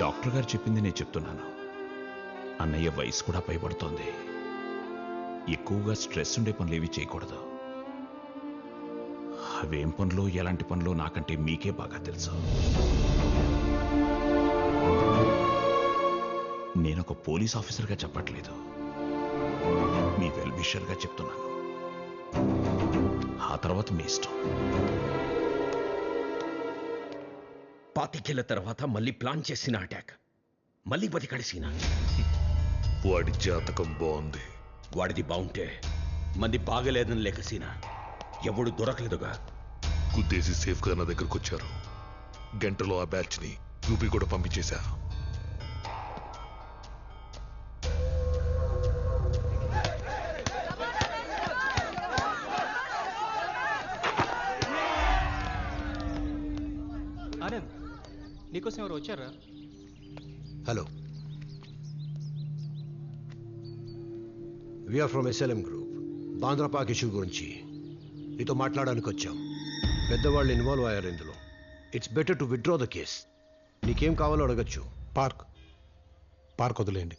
Doctor గారు చెప్పింది నేను చెప్తున్నాను. అన్నయ్య వయసు కూడా పైబడుతోంది. ఎక్కువగా స్ట్రెస్ ఉండే పనులు ఏవి చేయకూడదు. అవేం పనులు ఎలాంటి పనులు నాకంటే మీకే బాగా తెలుసు. నేను ఒక పోలీస్ ఆఫీసర్గా చెప్పట్లేదు. మీ వెల్విషర్గా చెప్తున్నాను. ఆ తర్వాత మీ ఇష్టం. పాతికేళ్ళ తర్వాత మళ్ళీ ప్లాన్ చేసిన అటాక్. మళ్ళీ బతికాడు సీనా. వాడి జాతకం బాగుంది. వాడిది బాగుంటే మంది బాగలేదని లేక సీనా. ఎవడు దొరకలేదుగా. గుద్దేసి సేఫ్గా నా దగ్గరకు వచ్చారు గంటలో ఆ బ్యాచ్ని యూపీ కూడా పంపించేశా. నీకోసం ఎవరు వచ్చారా hello we're from SLM group Bandrapak issue గురించి. నీతో మాట్లాడడానికి వచ్చాం. పెద్దవాళ్ళు ఇన్వాల్వ్ అయ్యారు ఇందులో. It's better to withdraw the case నీకేం కావాలో అడగచ్చు. పార్క్. పార్క్ వదిలేయండి.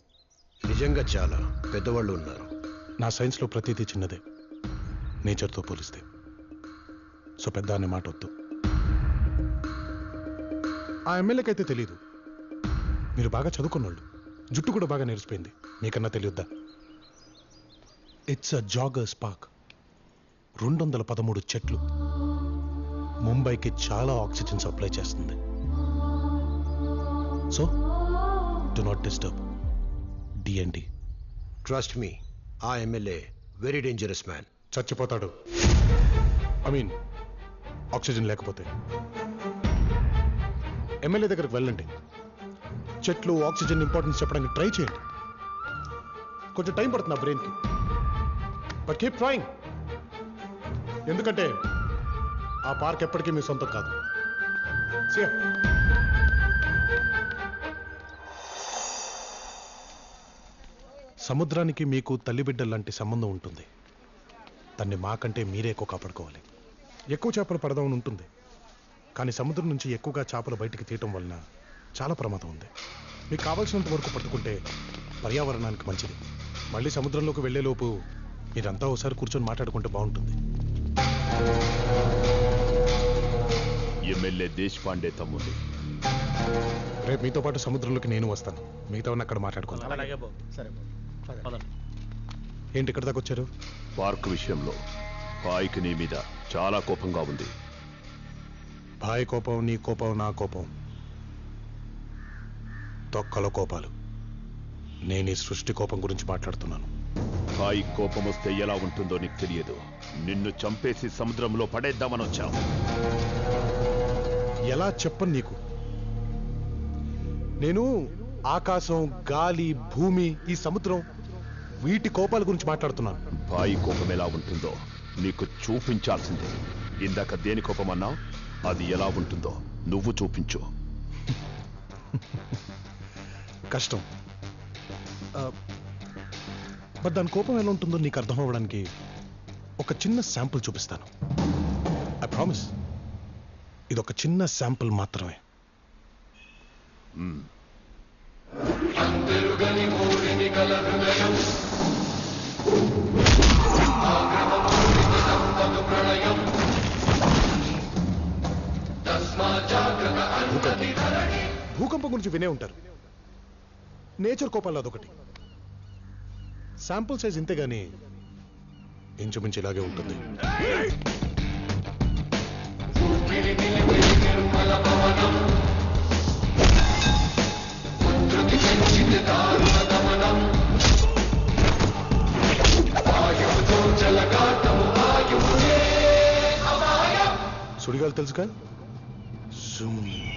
నిజంగా చాలా పెద్దవాళ్ళు ఉన్నారు. నా సైన్స్లో ప్రతిదీ చిన్నదే. నేచర్తో పోలిస్తే. సో పెద్ద అనే మాట వద్దు. ఆ ఎమ్మెల్యేకి అయితే తెలియదు మీరు బాగా చదువుకున్నోళ్ళు. జుట్టు కూడా బాగా నేర్చిపోయింది. మీకన్నా తెలియద్దా? ఇట్స్ అ జాగర్స్ పార్క్ రెండు వందల పదమూడు చెట్లు. ముంబైకి చాలా ఆక్సిజన్ సప్లై చేస్తుంది. So do not disturb DND trust me ఆ ఎమ్మెల్యే వెరీ డేంజరస్ మ్యాన్ చచ్చిపోతాడు. ఐ మీన్ ఆక్సిజన్ లేకపోతే. ఎమ్మెల్యే దగ్గరికి వెళ్ళండి. చెట్లు ఆక్సిజన్ ఇంపార్టెన్స్ చెప్పడానికి ట్రై చేయండి. కొంచెం టైం పడుతుంది ఆ బ్రెయిన్కి బట్ కీప్ ట్రాయింగ్ ఎందుకంటే ఆ పార్క్ ఎప్పటికీ మీ సొంతం కాదు. సముద్రానికి మీకు తల్లి బిడ్డ లాంటి సంబంధం ఉంటుంది. దాన్ని మాకంటే మీరే ఎక్కువ కాపాడుకోవాలి. ఎక్కువ చేపలు పడదామని ఉంటుంది. కానీ సముద్రం నుంచి ఎక్కువగా చేపలు బయటికి తీయటం వలన చాలా ప్రమాదం ఉంది. మీకు కావాల్సినంత వరకు పట్టుకుంటే పర్యావరణానికి మంచిది. మళ్ళీ సముద్రంలోకి వెళ్ళేలోపు మీరంతా ఒకసారి కూర్చొని మాట్లాడుకుంటే బాగుంటుంది. ఎమ్మెల్యే దేశపాండే తమ్ముడు. రేపు మీతో పాటు సముద్రంలోకి నేను వస్తాను. మిగతా అక్కడ మాట్లాడుకుందాం. ఏంటి ఇక్కడ దాకా వచ్చారు? పార్క్ విషయంలో పాయికి నీ మీద చాలా కోపంగా ఉంది. భాయ్ కోపం నీ కోపం నా కోపం. తొక్కల కోపాలు. నేను ఈ సృష్టి కోపం గురించి మాట్లాడుతున్నాను. పాయి కోపం వస్తే ఎలా ఉంటుందో నీకు తెలియదు. నిన్ను చంపేసి సముద్రంలో పడేద్దామని వచ్చావు. ఎలా చెప్పను నీకు? నేను ఆకాశం గాలి భూమి ఈ సముద్రం వీటి కోపాల గురించి మాట్లాడుతున్నాను. పాయి కోపం ఎలా ఉంటుందో నీకు చూపించాల్సిందే. ఇందాక దేని కోపం అన్నావు అది ఎలా ఉంటుందో నువ్వు చూపించు. కష్టం. బట్ దాని కోపం ఎలా ఉంటుందో నీకు అర్థం అవ్వడానికి ఒక చిన్న శాంపుల్ చూపిస్తాను. ఐ ప్రామిస్ ఇది ఒక చిన్న శాంపుల్ మాత్రమే. భూకంపం గురించి వినే ఉంటారు. నేచర్ కోపాలు అదొకటి. శాంపుల్ సైజ్ ఇంతే గాని ఇంచుమించు ఇలాగే ఉంటుంది. సుడిగాలు తెలుసుగా? జూమ్.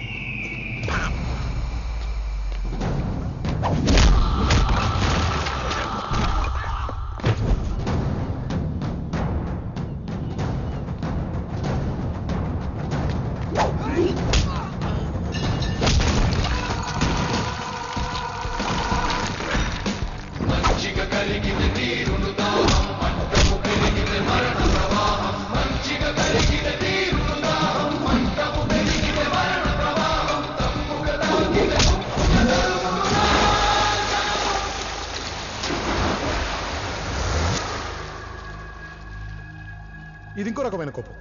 ఇది ఇంకో రకమైన కోపం.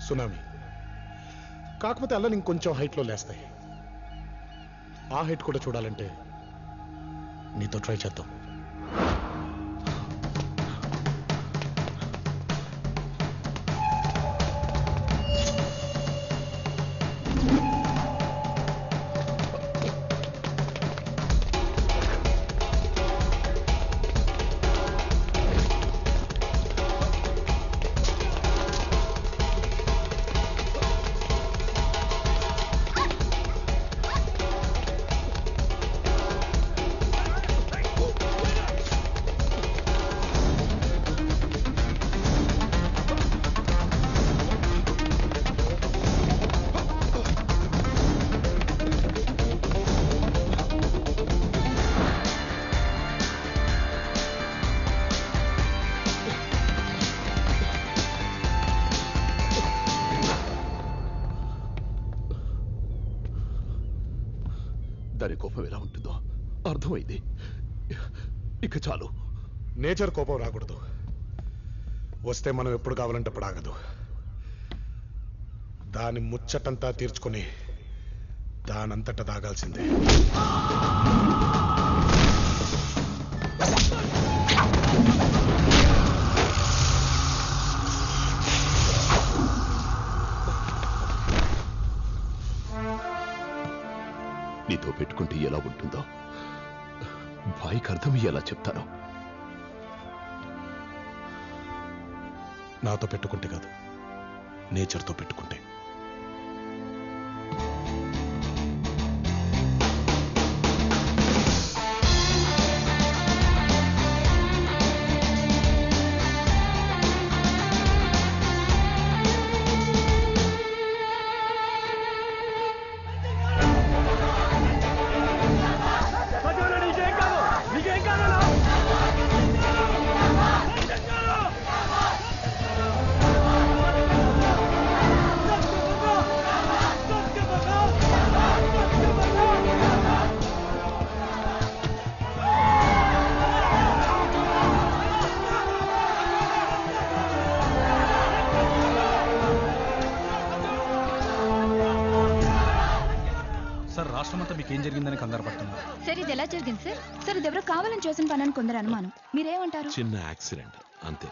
సునామీ. కాకపోతే అల్లలు ఇంకొంచెం హైట్లో లేస్తాయి. ఆ హైట్ కూడా చూడాలంటే నీతో ట్రై చేద్దాం. కోపం ఎలా ఉంటుందో అర్థమైంది. ఇక చాలు. నేచర్ కోపం రాకూడదు. వస్తే మనం ఎప్పుడు కావాలంటే అప్పుడు ఆగదు. దాని ముచ్చటంతా తీర్చుకొని దానంతట దాగాల్సిందే. నీతో పెట్టుకుంటే ఎలా ఉంటుందో? బాయికి అర్థం ఎలా చెప్తాను. నాతో పెట్టుకుంటే కాదు నేచర్తో పెట్టుకుంటే. మీకు ఏం జరిగిందని కంగారు పడుతున్నారు సార్ ఇది ఎలా జరిగింది సార్? సార్ ఇది ఎవరో కావాలని చేసిన పని అని కొందరు అనుమానం. మీరేమంటారు? చిన్న యాక్సిడెంట్ అంతే.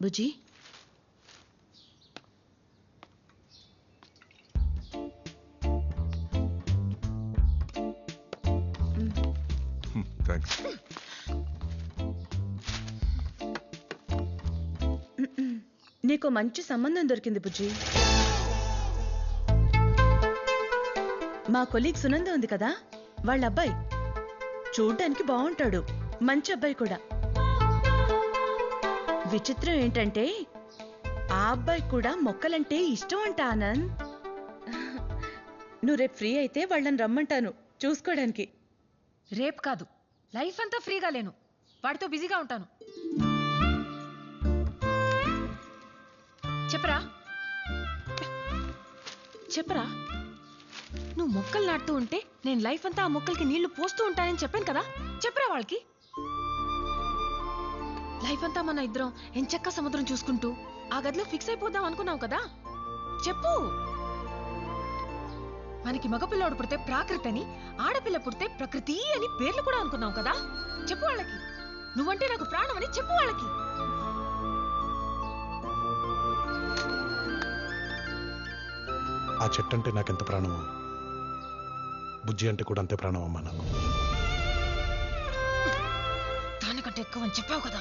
బుజ్జి నీకు మంచి సంబంధం దొరికింది బుజ్జి. మా కొలీగ్ సునంద ఉంది కదా వాళ్ళ అబ్బాయి చూడ్డానికి బాగుంటాడు మంచి అబ్బాయి కూడా. విచిత్రం ఏంటంటే ఆ అబ్బాయి కూడా మొక్కలంటే ఇష్టం అంట ఆనంద్. నువ్వు రేపు ఫ్రీ అయితే వాళ్ళని రమ్మంటాను చూసుకోవడానికి. రేపు కాదు లైఫ్ అంతా ఫ్రీగా లేను. వాడితో బిజీగా ఉంటాను. చెప్పరా? చెప్పరా? నువ్వు మొక్కలు నాటుతూ ఉంటే నేను లైఫ్ అంతా ఆ మొక్కలకి నీళ్ళు పోస్తూ ఉంటానని చెప్పాను కదా? చెప్పరా వాళ్ళకి? లైఫ్ అంతా మన ఇద్దరం ఎంచక్క సముద్రం చూసుకుంటూ ఆ గదిలో ఫిక్స్ అయిపోదాం అనుకున్నావు కదా? చెప్పు. మనకి మగపిల్లాడు పుడితే ప్రాకృతి అని ఆడపిల్ల పుడితే ప్రకృతి అని పేర్లు కూడా అనుకున్నావు కదా? చెప్పు వాళ్ళకి. నువ్వంటే నాకు ప్రాణం అని చెప్పు. ఆ చెట్టు అంటే నాకెంత ప్రాణమో? బుజ్జి అంటే కూడా అంతే ప్రాణమమ్మా నాకు దానికంటే ఎక్కువ అని చెప్పావు కదా.